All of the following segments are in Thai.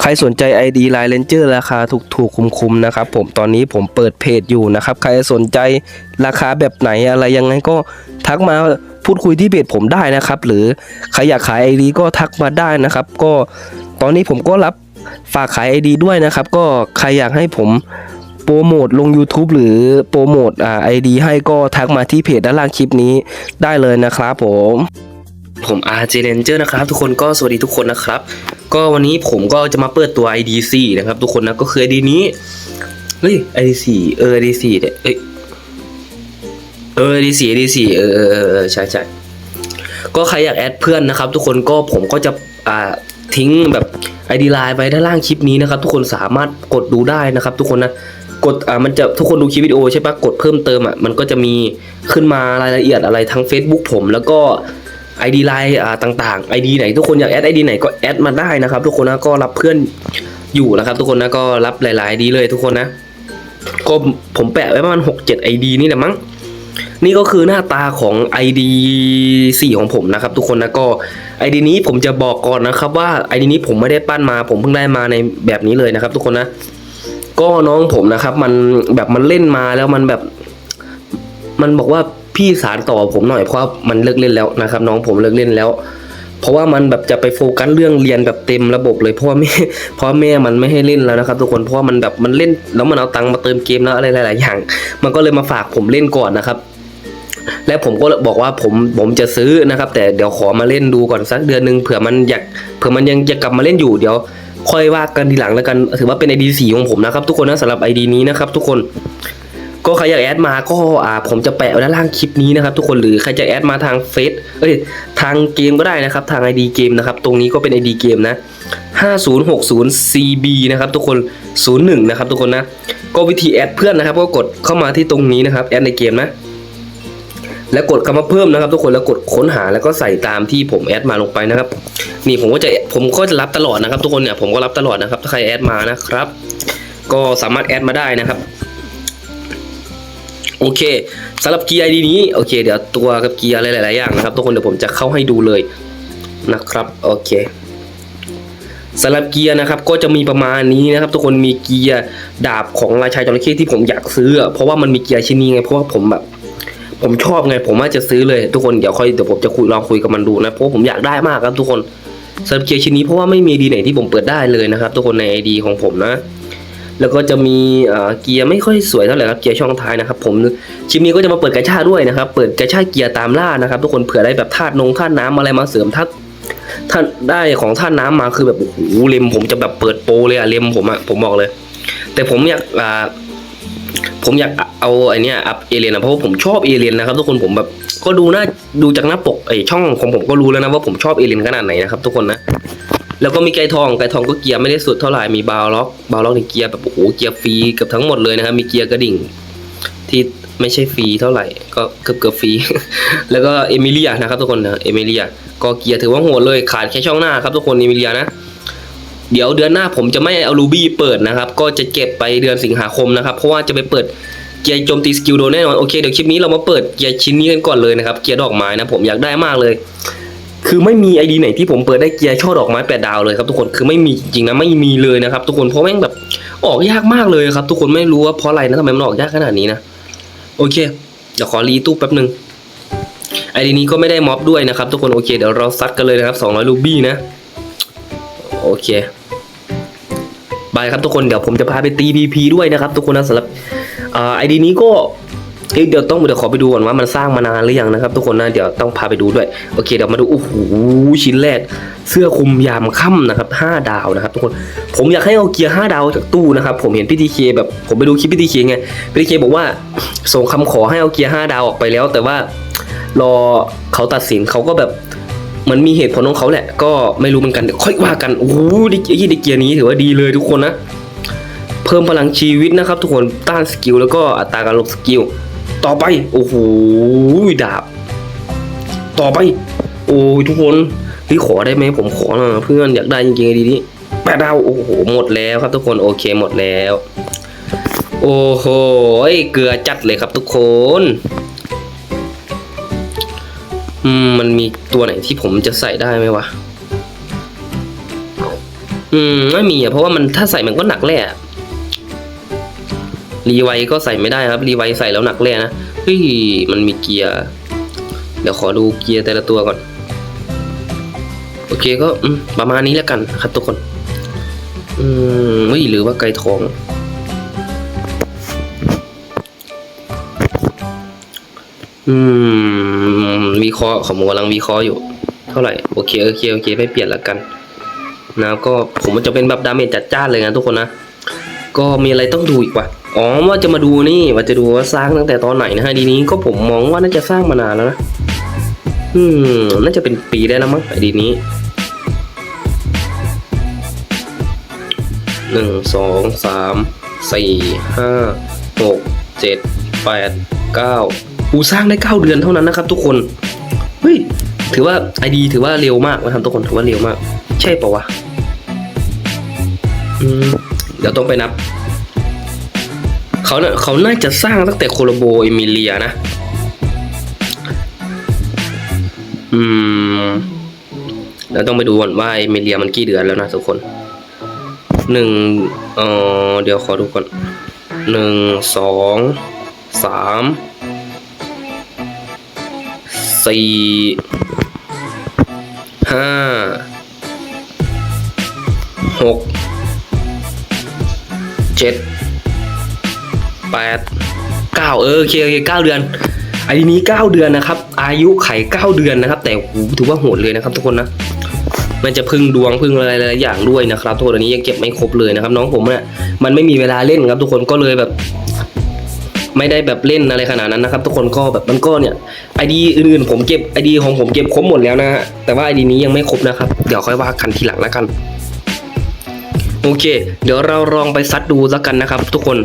ใครสนใจ ID Line Ranger ราคาถูกถูกๆ คุ้มๆ นะครับผมตอนนี้ผมเปิดเพจอยู่นะครับ ใครสนใจราคาแบบไหนอะไรยังไงก็ทักมาพูดคุยที่เพจผมได้นะครับ หรือใครอยากขาย ID ก็ทักมาได้นะครับ ก็ตอนนี้ผมก็รับฝากขาย ID ด้วยนะครับ ก็ใครอยากให้ผมโปรโมทลง YouTube หรือโปรโมทไอ่า ID ให้ก็ทักมาที่เพจด้านล่างคลิปนี้ได้เลยนะครับผม ผม RJ Ranger นะครับทุกคนก็สวัสดีทุกคนนะครับ ก็วันนี้ผมก็จะมาเปิดตัว ID4 นะครับทุกคนนะก็คือ ID นี้เฮ้ย ID4 เออ ID4 เนี่ยเอ้ยเออ ID4 ID4 เออเออเออเออใช่ใช่ก็ใครอยากแอดเพื่อนนะครับ ทุกคนก็ผมก็จะอ่าทิ้งแบบ ID ไลน์ไว้ด้านล่างคลิปนี้นะครับ ทุกคนสามารถกดดูได้นะครับ ทุกคนนะกดอ่ามันจะทุกคนดูคลิปวิดีโอใช่ปะกดเพิ่มเติมอะมันก็จะมีขึ้นมารายละเอียดอะไรทั้ง Facebook ผมแล้วก็ ID ไลน์ต่างๆ ID ไหนทุกคนอยากแอด ID ไหนก็แอดมาได้นะครับ ทุกคนนะก็รับเพื่อนอยู่นะครับ ทุกคนนะก็รับหลายๆ ID เลยทุกคนนะก็ผมแปะไว้ประมาณหกเจ็ด ID นี่แหละมั้งนี่ก็คือหน้าตาของ ID 4 ของผมนะครับ ทุกคนนะก็ ID นี้ผมจะบอกก่อนนะครับว่า ID นี้ผมไม่ได้ปั้นมา ผมเพิ่งได้มาในแบบนี้เลยนะครับ ทุกคนนะก็น้องผมนะครับ มันแบบมันเล่นมาแล้วมันแบบ มันบอกว่า พี่สารต่อผมหน่อยเพราะมันเลิกเล่นแล้วนะครับ น้องผมเลิกเล่นแล้ว เพราะว่ามันแบบจะไปโฟกัสเรื่องเรียนแบบเต็มระบบเลยเพราะว่าแม่เพราะแม่มันไม่ให้เล่นแล้วนะครับ ทุกคนเพราะว่ามันแบบมันเล่นแล้วมันเอาตังค์มาเติมเกมแล้วอะไรหลายๆอย่าง มันก็เลยมาฝากผมเล่นก่อนนะครับและผมก็บอกว่าผมผมจะซื้อนะครับ แต่เดี๋ยวขอมาเล่นดูก่อนสักเดือนหนึ่งเผื่อมันอยากเผื่อมันยังจะกลับมาเล่นอยู่เดี๋ยว ค่อยว่ากันทีหลังแล้วกันถือว่าเป็น ID สีของผมนะครับ ทุกคนนะสำหรับ ID นี้นะครับ ทุกคน ก็ใครอยากแอดมาก็อ่าผมจะแปะไว้ด้านล่างคลิปนี้นะครับทุกคนหรือใครจะแอดมาทางเฟซเอ้ยทางเกมก็ได้นะครับทาง ID เกมนะครับตรงนี้ก็เป็น ID เกมนะ 5060 CB นะครับทุกคน 01 นะครับทุกคนนะ ก็วิธีแอดเพื่อนนะครับ ก็กดเข้ามาที่ตรงนี้นะครับแอดในเกมนะแล้วกดคำว่าเพิ่มนะครับ ทุกคนแล้วกดค้นหาแล้วก็ใส่ตามที่ผมแอดมาลงไปนะครับ นี่ผมก็จะผมก็จะรับตลอดนะครับ ทุกคนเนี่ยผมก็รับตลอดนะครับถ้าใครแอดมานะครับ ก็สามารถแอดมาได้นะครับ โอเคสำหรับเกียร์ ID นี้โอเค เดี๋ยวตัวกับเกียร์อะไรหลายๆอย่างนะครับทุกคนเดี๋ยวผมจะเข้าให้ดูเลยนะครับโอเคสำหรับเกียร์นะครับก็จะมีประมาณนี้นะครับ ทุกคนมีเกียร์ดาบของราชาจระเข้ที่ผมอยากซื้อ เพราะว่ามันมีเกียร์ชิ้นนี้ไงเพราะว่าผมแบบผมชอบไง ผมว่าจะซื้อเลยทุกคนเดี๋ยวค่อยเดี๋ยวผมจะคุยลองคุยกับมันดูนะเพราะผมอยากได้มากครับทุกคนสำหรับเกียร์ชิ้นนี้เพราะว่าไม่มีดีไหนที่ผมเปิดได้เลยนะครับ ทุกคนใน ID ของผมนะ แล้วก็จะมีเกียร์ไม่ค่อยสวยเท่าไหร่ครับเกียร์ช่องท้ายนะครับผมคลิปนี้ก็จะมาเปิดกระชาด้วยนะครับเปิดกระชาเกียร์ตามล่านะครับทุกคนเผื่อได้แบบธาตุนงธาตุน้ำอะไรมาเสริมธาท่านได้ของธาตุน้ำมาคือแบบโอ้โหเลมผมจะแบบเปิดโปเลยอะเลมผมอะผมบอกเลย แต่ผมอยากอ่าผมอยากเอาไอเนี้ยอัพเอเลียนนะเพราะว่าผมชอบเอเลียนนะครับทุกคนผมแบบก็ดูหน้าดูจากหน้าปกไอช่องของผมก็รู้แล้วนะว่าผมชอบเอเลียนขนาดไหนนะครับทุกคนนะ แล้วก็มีไก่ทอง ไก่ทองก็เกียร์ไม่ได้สุดเท่าไหร่ มีบาวล็อก บาวล็อกในเกียร์แบบโอ้โห เกียร์ฟรีเกับทั้งหมดเลยนะครับ มีเกียร์กระดิ่ง ที่ไม่ใช่ฟรีเท่าไหร่ ก็เกือบเกือบฟรี แล้วก็เอมิเลียนะครับทุกคนนะ เอมิเลีย ก็เกียร์ถือว่าโหดเลย ขาดแค่ช่องหน้าครับทุกคน เอมิเลียนะ เดี๋ยวเดือนหน้าผมจะไม่เอารูบี้เปิดนะครับ ก็จะเก็บไปเดือนสิงหาคมนะครับ เพราะว่าจะไปเปิดเกียร์โจมตีสกิลโดนแน่นอน โอเค เดี๋ยวคลิปนี้เรามาเปิดเกียร์ชิ้นนี้กันก่อนเลยนะครับ เกียร์ดอกไม้นะ ผมอยากได้มากเลย คือไม่มีไอดีไหนที่ผมเปิดได้เกียร์ช่อดอกไม้แปดดาวเลยครับทุกคนคือไม่มีจริงนะไม่มีเลยนะครับ ทุกคนเพราะแม่งแบบออกยากมากเลยครับ ทุกคนไม่รู้ว่าเพราะอะไรนะทำไมมันออกยากขนาดนี้นะโอเค เดี๋ยวขอรีตู้แป๊บหนึ่งไอดีนี้ก็ไม่ได้ม็อบด้วยนะครับ ทุกคนโอเคเดี๋ยวเราซัดกันเลยนะครับ200ลูบี้นะโอเคบายครับทุกคนเดี๋ยวผมจะพาไปตี PP ด้วยนะครับ ทุกคนนะสำหรับไอดีนี้ก็ เดี๋ยวต้องเดี๋ยวขอไปดูก่อนว่ามันสร้างมานานหรือยังนะครับ ทุกคนนะเดี๋ยวต้องพาไปดูด้วยโอเคเดี๋ยวมาดูโอ้โหชิ้นแรก เสื้อคลุมยามค่ำนะครับ5ดาวนะครับ ทุกคนผมอยากให้เอาเกียร์5ดาวจากตู้นะครับผมเห็นพี่ทีเคแบบผมไปดูคลิปพี่ทีเคไงพี่ทีเคบอกว่าส่งคำขอให้เอาเกียร์5ดาวออกไปแล้ว แต่ว่ารอเขาตัดสินเขาก็แบบมันมีเหตุผลของเขาแหละ ก็ไม่รู้เหมือนกันเดี๋ยวค่อยว่ากันโอ้โหดิไอ้ดิเกียร์นี้ถือว่าดีเลยทุกคนนะ เพิ่มพลังชีวิตนะครับ ทุกคนต้านสกิลแล้วก็อัตราการลบสกิล ต่อไป โอ้โหดาบ ต่อไป โอ้ยทุกคนพี่ขอได้ไหมผมขอหน่อยเพื่อนอยากได้จริงๆดีนี้แปดดาวโอ้โหหมดแล้วครับทุกคนโอเคหมดแล้ว โอ้โหเกลือจัดเลยครับทุกคนอืมมันมีตัวไหนที่ผมจะใส่ได้ไหมวะอืมไม่มีอะเพราะว่ามันถ้าใส่มันก็หนักแร่อะ รีไวก็ใส่ไม่ได้ครับ รีไวใส่แล้วหนักแร่นะเฮ้ยมันมีเกียร์ เดี๋ยวขอดูเกียร์แต่ละตัวก่อน โอเคก็ประมาณนี้แล้วกันครับทุกคน อืมเฮ้ยหรือว่าไก่ทอง อืมวิเคราะห์ผมกำลังวิเคราะห์อยู่ เท่าไหร่โอเคโอเคโอเคไม่เปลี่ยนละกันนะก็ผมมันจะเป็นแบบดาเมจจัดจ้านเลยนะทุกคนนะ ก็มีอะไรต้องดูอีกว่ะ อ๋อว่าจะมาดูนี่ว่าจะดูว่าสร้างตั้งแต่ตอนไหนนะฮะดีนี้ก็ผมมองว่าน่าจะสร้างมานานแล้วนะอืมน่าจะเป็นปีได้แล้วมั้งไอดีนี้หนึ่งสองสามสี่ห้าหกเจ็ดแปดเก้าอูสร้างได้เก้าเดือนเท่านั้นนะครับทุกคนเฮ้ยถือว่าไอดีถือว่าเร็วมากนะครับทุกคนถือว่าเร็วมาก ใช่ปะวะอืมเดี๋ยวต้องไปนับ เขาเนี่ยเขาน่าจะสร้างตั้งแต่โคโลโบเอมิเลียนะ อืมเราต้องไปดูก่อนว่าเอมิเลียมันกี่เดือนแล้วนะทุกคนหนึ่งเออเดี๋ยวขอดูก่อนหนึ่งสองสามสี่ห้าหกเจ็ด แปดเก้าเออโอเคโอเคเก้าเดือนไอ้นี้เก้าเดือนนะครับ อายุไขเก้าเดือนนะครับ แต่โหถือว่าโหดเลยนะครับ ทุกคนนะมันจะพึ่งดวงพึ่งอะไรหลายอย่างด้วยนะครับทุกคนอันนี้ยังเก็บไม่ครบเลยนะครับ น้องผมเนี่ยมันไม่มีเวลาเล่นครับ ทุกคนก็เลยแบบ ไม่ได้แบบเล่นอะไรขนาดนั้นนะครับ ทุกคนก็แบบมันก็เนี่ยไอดีอื่นๆผมเก็บไอดีของผมเก็บครบหมดแล้วนะฮะแต่ว่าไอดีนี้ยังไม่ครบนะครับ เดี๋ยวค่อยว่ากันทีหลังแล้วกันโอเค เดี๋ยวเราลองไปซัดดูแล้วกันนะครับ ทุกคน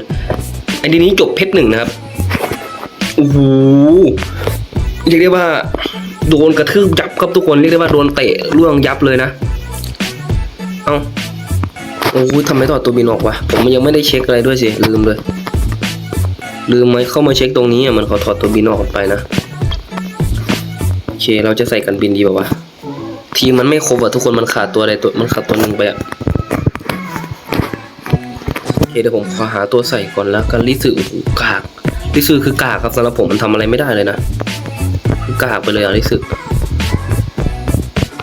ไอดีนี้จบเพชรหนึ่งนะครับโอ้โหเรียกได้ว่าโดนกระทืบยับครับทุกคนเรียกได้ว่าโดนเตะล่วงยับเลยนะ เอ้าโอ้ยทำไมต่อดตัวบินออกวะผมยังไม่ได้เช็คอะไรด้วยสิลืมเลย ลืมไหมเข้ามาเช็คตรงนี้อะมันขาถอดตัวบินออกไปนะโอเคเราจะใส่กันบินดีป่าวะทีมมันไม่ครบอะทุกคนมันขาดตัวอะไรตัวมันขาดตัวหนึ่งไปอะ เคเดี๋ยวผมขอหาตัวใส่ก่อนแล้วกันลิซึโอ้โหกากลิซึคือกากครับสำหรับผมมันทำอะไรไม่ได้เลยนะคือกากไปเลยอะลิซึ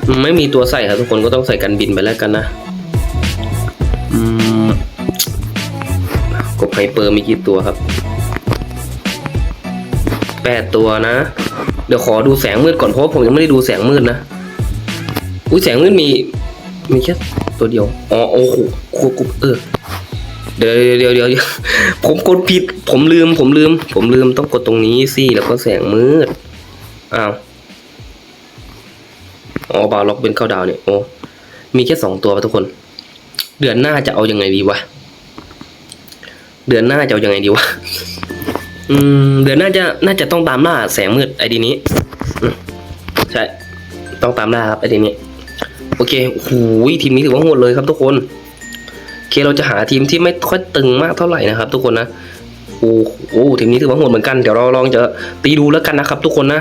มันไม่มีตัวใส่ครับทุกคนก็ต้องใส่กันบินไปแล้วกันนะอืมกบไฮเปอร์มีกี่ตัวครับแปดตัวนะ เดี๋ยวขอดูแสงมืดก่อนเพราะผมยังไม่ได้ดูแสงมืดนะอุ้ยแสงมืดมีมีแค่ตัวเดียว อ๋อโอ้โหกูกูเออ เดี๋ยวเดี๋ยวเดี๋ยวผมกดผิด ผมลืม ผมลืม ผมลืมต้องกดตรงนี้สิแล้วก็แสงมืดอ้าวอ๋อบาล็อกเป็นเข้าดาวเนี่ยโอ้มีแค่สองตัวทุกคน เดือนหน้าจะเอายังไงดีวะเดือนหน้าจะเอายังไงดีวะอืมเดือนหน้าจะน่าจะต้องตามล่าแสงมืดไอดีนี้ใช่ต้องตามล่าครับไอดีนี้โอเคโอ้โหทีมนี้ถือว่าโหดเลยครับทุกคน เคเราจะหาทีมที่ไม่ค่อยตึงมากเท่าไหร่นะครับ ทุกคนนะโอ้โหทีมนี้ถือว่าโหดเหมือนกันเดี๋ยวเราลองจะตีดูแล้วกันนะครับ ทุกคนนะ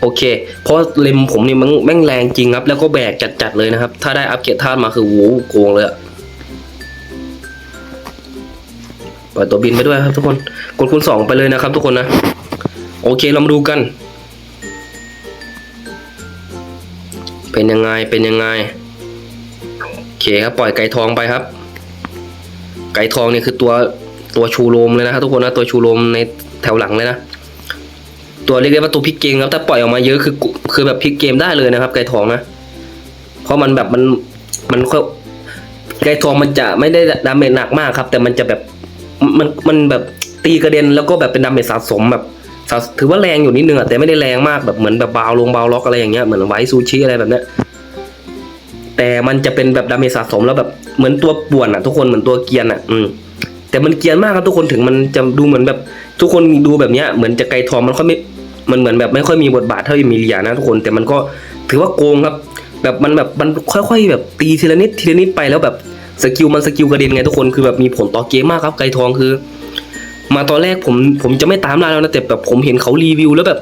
โอเค เพราะเลมผมนี่มันแม่งแรงจริงครับ แล้วก็แบกจัดๆเลยนะครับ ถ้าได้อัปเกรดธาตุมาคือโว้โกงเลยอะปล่อยตัวบินไปด้วยครับทุกคน กดคูณสองไปเลยนะครับทุกคนนะ โอเคเรามาดูกัน เป็นยังไง เป็นยังไง เคครับปล่อยไก่ทองไปครับ ไก่ทองนี่คือตัวตัวชูโรมเลยนะครับทุกคนนะตัวชูโรมในแถวหลังเลยนะตัวเรียกได้ว่าตัวพลิกเกมครับถ้าปล่อยออกมาเยอะคือคือแบบพลิกเกมได้เลยนะครับ ไก่ทองนะเพราะมันแบบมันมันค่อยไก่ทองมันจะไม่ได้ดาเมจหนักมากครับ แต่มันจะแบบมันมันแบบตีกระเด็นแล้วก็แบบเป็นดาเมจสะสมแบบถือว่าแรงอยู่นิดนึงอะแต่ไม่ได้แรงมากแบบเหมือนแบบเบาลงเบาล็อกอะไรอย่างเงี้ยเหมือนไว้ซูชิอะไรแบบเนี้ย แต่มันจะเป็นแบบดาเมจสะสมแล้วแบบเหมือนตัวป่วนอะ ทุกคนเหมือนตัวเกียนอะ อืมแต่มันเกียนมากครับทุกคนถึงมันจะดูเหมือนแบบ ทุกคนดูแบบเนี้ยเหมือนจะไกลทองมันค่อยไม่มันเหมือนแบบไม่ค่อยมีบทบาทเท่ามีเลียนะทุกคนแต่มันก็ถือว่าโกงครับ แบบมันแบบมันค่อยๆ แบบตีทีละนิดทีละนิดไปแล้วแบบสกิลมันสกิลกระเด็นไงทุกคนคือแบบมีผลต่อเกมมากครับไกลทองคือ มาตอนแรกผมผมจะไม่ตามล่าแล้วนะแต่แบบผมเห็นเขารีวิวแล้วแบบ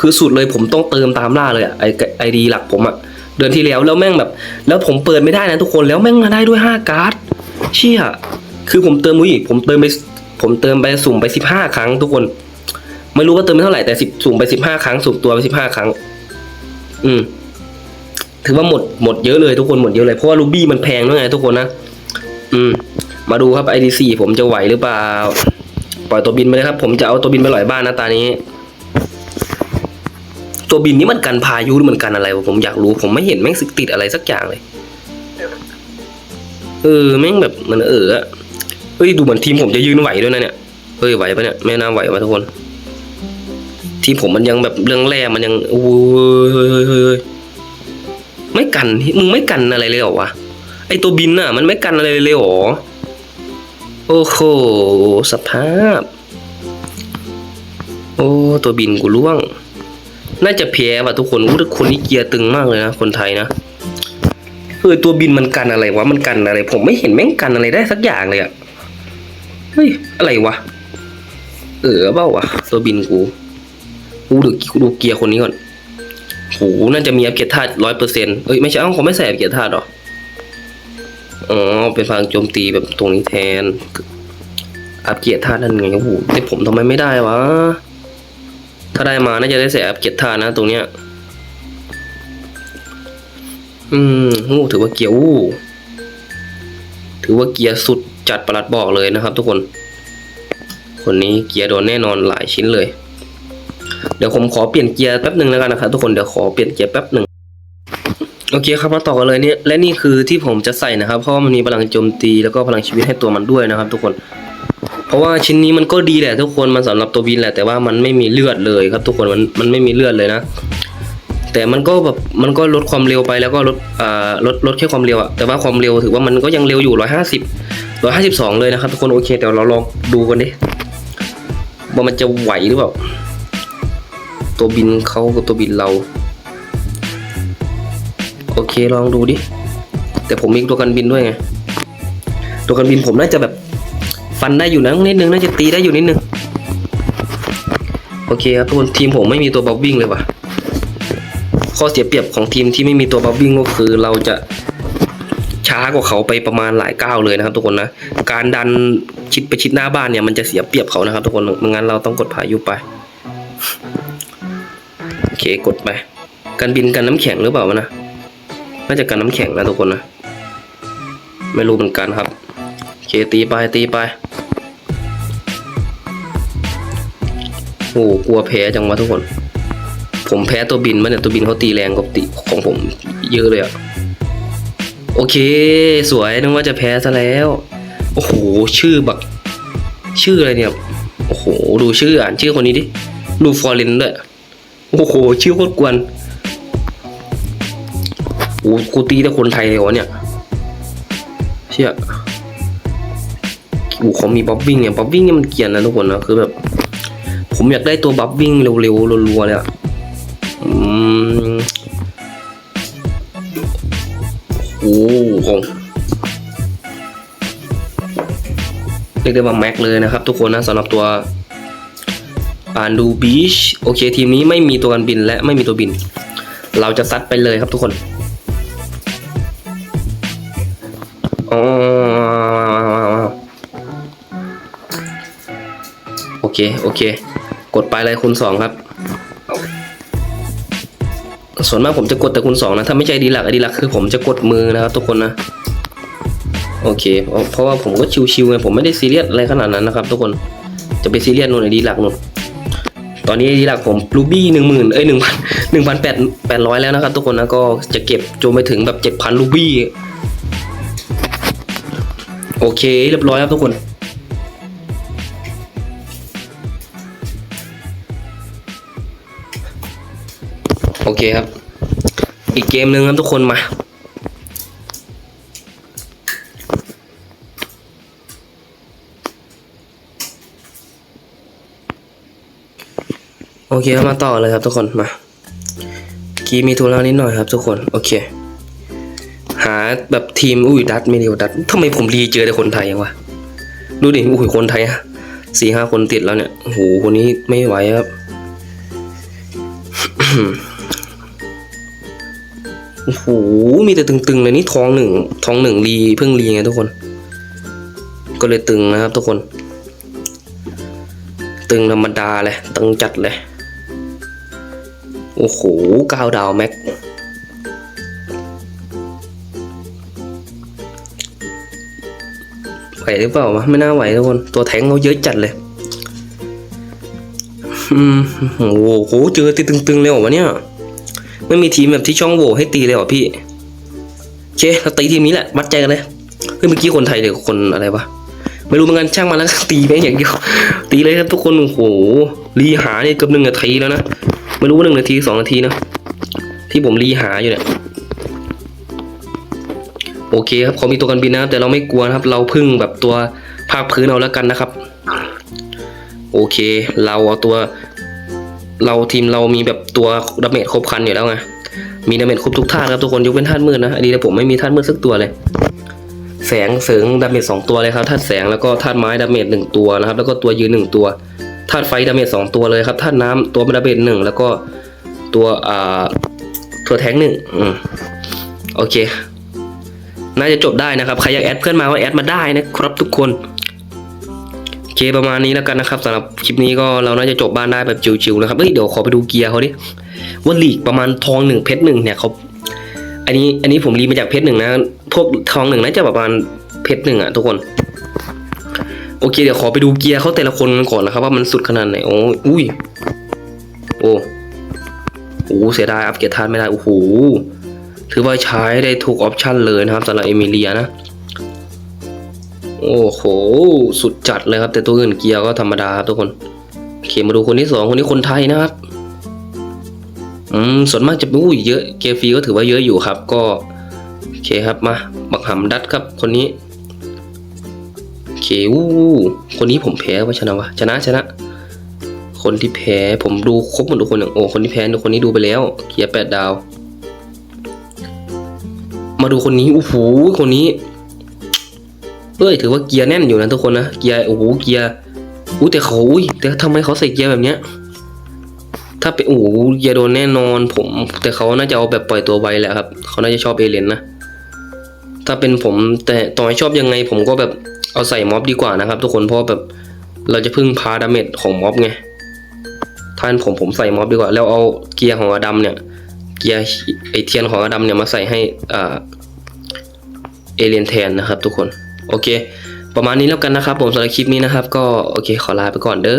คือสุดเลยผมต้องเติมตามล่าเลยอะไอไอดีหลักผมอะ เดือนที่แล้วแล้วแม่งแบบ แล้วผมเปิดไม่ได้นะทุกคนแล้วแม่งมาได้ด้วยห้าการ์ดเชี่ยคือผมเติมอุ้ยผมเติมไปผมเติมไปสุ่มไปสิบห้าครั้ง ทุกคน ไม่รู้ว่าเติมไปเท่าไหร่แต่สิบสุ่มไปสิบห้าครั้งสุ่มตัวไปสิบห้าครั้ง อืมถือว่าหมดหมดเยอะเลยทุกคนหมดเยอะเลยเพราะว่ารูบี้มันแพงด้วยไงทุกคนนะอืม มาดูครับ ID4 ผมจะไหวหรือเปล่า ปล่อยตัวบินไปเลยครับ ผมจะเอาตัวบินไปลอยบ้านนะตานี้ ตัวบินนี้มันกันพายุหรือมันกันอะไรวะผมอยากรู้ ผมไม่เห็นแม่งสึกติดอะไรสักอย่างเลย เออแม่งแบบมันเอออะเฮ้ยดูเหมือนทีมผมจะยืนไหวด้วยนะเนี่ยเฮ้ยไหวปะเนี่ยไม่น่าไหววะทุกคน ทีมผมมันยังแบบเรื่องแรกมันยังโอ้ยเฮ้ยเฮ้ยเฮ้ยเฮ้ยไม่กันมึงไม่กันอะไรเลยเหรอวะไอตัวบินน่ะ มันไม่กันอะไรเลยเหรอโอ้โหสภาพ โอ้ตัวบินกูล่วง น่าจะแพ้ว่ะทุกคนอู้แต่คนนี้เกียร์ตึงมากเลยนะคนไทยนะเออตัวบินมันกันอะไรวะมันกันอะไร ผมไม่เห็นแม่งกันอะไรได้สักอย่างเลยอะเฮ้ยอะไรวะเออเบ้าวะตัวบินกูกูดูดูเกียร์คนนี้ก่อนโหน่าจะมีอัปเกรดธาตุร้อยเปอร์เซ็นต์เอ้ยไม่ใช่เอ้าเขาไม่ใส่อัปเกรดธาตุหรออ๋อเป็นพลังโจมตีแบบตรงนี้แทน อัปเกรดธาตุนั่นไงโอ้โหแต่ผมทำไมไม่ได้วะ ถ้าได้มาน่าจะได้ใส่อัปเกรดธานะตรงเนี้ย อืมโอ้ถือว่าเกียร์อู้ถือว่าเกียร์สุดจัดประหลัดบอกเลยนะครับ ทุกคน คนนี้เกียร์โดนแน่นอนหลายชิ้นเลย เดี๋ยวผมขอเปลี่ยนเกียร์แป๊บหนึ่งแล้วกันนะครับทุกคนเดี๋ยวขอเปลี่ยนเกียร์แป๊บหนึ่งโอเคครับมาต่อกันเลยเนี่ยและนี่คือที่ผมจะใส่นะครับ เพราะมันมีพลังโจมตีแล้วก็พลังชีวิตให้ตัวมันด้วยนะครับ ทุกคน ราะว่าชิ้นนี้มันก็ดีแหละทุกคนมันสำหรับตัวบินแหละแต่ว่ามันไม่มีเลือดเลยครับ ทุกคนมันมันไม่มีเลือดเลยนะ แต่มันก็แบบมันก็ลดความเร็วไปแล้วก็ลดอ่าลดลดแค่ความเร็วอะแต่ว่าความเร็วถือว่ามันก็ยังเร็วอยู่ร้อยห้าสิบร้อยห้าสิบสองเลยนะครับทุกคนโอเคเดี๋ยวเราลองดูกันดิว่ามันจะไหวหรือเปล่าตัวบินเขากับตัวบินเรา โอเคลองดูดิแต่ผมมีตัวกันบินด้วยไงตัวกันบินผมน่าจะแบบ ฟันได้อยู่นะนิดนึงน่าจะตีได้อยู่นิดนึงโอเคครับทุกคนทีมผมไม่มีตัวบับบิ้งเลยว่ะข้อเสียเปรียบของทีมที่ไม่มีตัวบับบิ้งก็คือเราจะช้ากว่าเขาไปประมาณหลายก้าวเลยนะครับ ทุกคนนะการดันชิดไปชิดหน้าบ้านเนี่ยมันจะเสียเปรียบเขานะครับ ทุกคนไม่งั้นเราต้องกดพายุไปโอเคกดไปการบินกันน้ำแข็งหรือเปล่านะน่าจะกันน้ำแข็งนะทุกคนนะไม่รู้เหมือนกันครับ โอเคตีไปตีไปโอ้กลัวแพ้จังวะทุกคน ผมแพ้ตัวบินมันเนี่ยตัวบินเขาตีแรงกว่าตีของผมเยอะเลยอะโอเค สวยนึกว่าจะแพ้ซะแล้ว โอ้โหชื่อบัก ชื่ออะไรเนี่ย โอ้โหดูชื่ออ่านชื่อคนนี้ดิลูฟอร์เรนด้วยโอ้โหชื่อโคตรกวนโอ้กูตีแต่คนไทยเลยวะเนี่ย เชี่ย อ้เขามีบ๊อบบิ้งเนี่ยบ๊อบบิ้งเนี่ยมันเกียนนะทุกคนนะคือแบบ ผมอยากได้ตัวบัฟวิ่งเร็วๆรัวๆเลยอะอืมโอ้โหเรียกได้ว่าแม็กเลยนะครับ ทุกคนนะสำหรับตัวปานดูบีชโอเคทีมนี้ไม่มีตัวกันบินและไม่มีตัวบิน เราจะซัดไปเลยครับทุกคนอ๋อ เค โอเค กดไปเลยคูณสองครับ ส่วนมากผมจะกดแต่คูณสองนะ ถ้าไม่ใช่ดีหลักดีหลักคือผมจะกดมือนะครับทุกคนนะ โอเค เพราะว่าผมก็ชิวๆไง ผมไม่ได้ซีเรียสอะไรขนาดนั้นนะครับ ทุกคน จะไปซีเรียสนู่นไอ้ดีหลักนู่นตอนนี้ดีหลักผมรูบี้หนึ่งหมื่นเอ้ยหนึ่งพันหนึ่งพันแปดแปดร้อยแล้วนะครับทุกคนนะ ก็จะเก็บจนไปถึงแบบเจ็ดพันรูบี้ โอเค เรียบร้อยครับทุกคน เคครับ อีกเกมหนึ่งครับทุกคนมา โอเคครับมาต่อเลยครับทุกคนมากีมีทุนแล้วนิดหน่อยครับทุกคน โอเค หาแบบทีมอุ้ยดัตไม่เดียวดัตทำไมผมรีเจอแต่คนไทยยังวะดูดิอุ้ยคนไทยอะสี่ห้าคนติดแล้วเนี่ยโหคนนี้ไม่ไหวครับ โอ้โห มีแต่ตึงๆเลยนี่ทองหนึ่งทองหนึ่งรีเพิ่งรีไงทุกคน ก็เลยตึงนะครับทุกคน ตึงธรรมดาเลย ตึงจัดเลย โอ้โหก้าวดาวแม็ก ไหวหรือเปล่าวะไม่น่าไหวทุกคน ตัวแทงเขาเยอะจัดเลยอืมโอ้โห เจอตีตึงๆเลยเหรอวะเนี่ย ไม่มีทีมแบบที่ช่องโหว่ให้ตีเลยเหรอพี่โอเคเราตีทีมนี้แหละวัดใจกันเลยเฮ้ยเมื่อกี้คนไทยหรือคนอะไรวะไม่รู้เหมือนกันช่างมันแล้วตีไปอย่างเดียวตีเลยครับทุกคนโอ้โหรีหาเนี่ยเกือบหนึ่งนาทีแล้วนะไม่รู้ว่าหนึ่งนาทีสองนาทีนะที่ผมรีหาอยู่เนี่ยโอเคครับเขามีตัวกันบินนะครับแต่เราไม่กลัวนะครับ เราพึ่งแบบตัวภาคพื้นเอาแล้วกันนะครับ โอเค เราเอาตัว เราทีมเรามีแบบตัวดาเมจครบคันอยู่แล้วไงมีดาเมจครบทุกธาตุครับทุกคนยกเว้นธาตุมืดนะอันนี้แต่ผมไม่มีธาตุมืดสักตัวเลย แสงเสริงดาเมจสองตัวเลยครับธาตุแสงแล้วก็ธาตุไม้ดาเมจหนึ่งตัวนะครับ แล้วก็ตัวยืนหนึ่งตัวธาตุไฟดาเมจสองตัวเลยครับธาตุน้ำตัวดาเมจหนึ่งแล้วก็ตัวอ่าตัวแทงหนึ่งอืมโอเค น่าจะจบได้นะครับ ใครอยากแอดเพื่อนมาก็แอดมาได้นะครับทุกคน เคประมาณนี้แล้วกันนะครับสำหรับคลิปนี้ก็เราน่าจะจบบ้านได้แบบจิวๆนะครับเฮ้ยเดี๋ยวขอไปดูเกียร์เขาดิว่าลีกประมาณทองหนึ่งเพชรหนึ่งเนี่ยเขาอันนี้อันนี้ผมรีมาจากเพชรหนึ่งนะ พวกทองหนึ่งน่าจะประมาณเพชรหนึ่งอะทุกคนโอเคเดี๋ยวขอไปดูเกียร์เขาแต่ละคนกันก่อนนะครับ ว่ามันสุดขนาดไหนโอ้ยอุ้ยโอ้โอ้เสียดายอัปเกียรดทานไม่ได้โอ้โหถือว่าใช้ได้ทุกออปชันเลยนะครับสำหรับเอมิเลียนะ โอ้โห สุดจัดเลยครับ แต่ตัวอื่นเกียร์ก็ธรรมดาครับทุกคนโอเคมาดูคนที่สองคนนี้คนไทยนะครับอืมส่วนมากจะอุ้เยอะเกียร์ฟรีก็ถือว่าเยอะอยู่ครับ ก็โอเคครับมาบักหำดัดครับคนนี้โอเคอู้คนนี้ผมแพ้ว่าชนะวะชนะชนะ คนที่แพ้ผมดูครบหมดทุกคนอย่างโอ้คนที่แพ้คนนี้ดูไปแล้วเกียร์แปดดาว มาดูคนนี้โอ้โหคนนี้ เอ้ยถือว่าเกียร์แน่นอยู่นะทุกคนนะเกียร์โอ้โหเกียร์อู้แต่เขาอุ้ยแต่ทำไมเขาใส่เกียร์แบบเนี้ยถ้าเป็นโอ้โหเกียร์โดนแน่นอนผม แต่เขาน่าจะเอาแบบปล่อยตัวไวแหละครับเขาน่าจะชอบเอเลนนะถ้าเป็นผมแต่ต่อให้ชอบยังไง ผมก็แบบเอาใส่ม็อบดีกว่านะครับ ทุกคนเพราะแบบเราจะพึ่งพาดาเมจของม็อบไงท่านผมผมใส่ม็อบดีกว่า แล้วเอาเกียร์ของอดัมเนี่ย เกียร์ไอเทียนของอดัมเนี่ยมาใส่ให้อ่าเอเลนแทนนะครับ ทุกคน โอเค ประมาณนี้แล้วกันนะครับ ผมสำหรับคลิปนี้นะครับ ก็โอเคขอลาไปก่อนเด้อ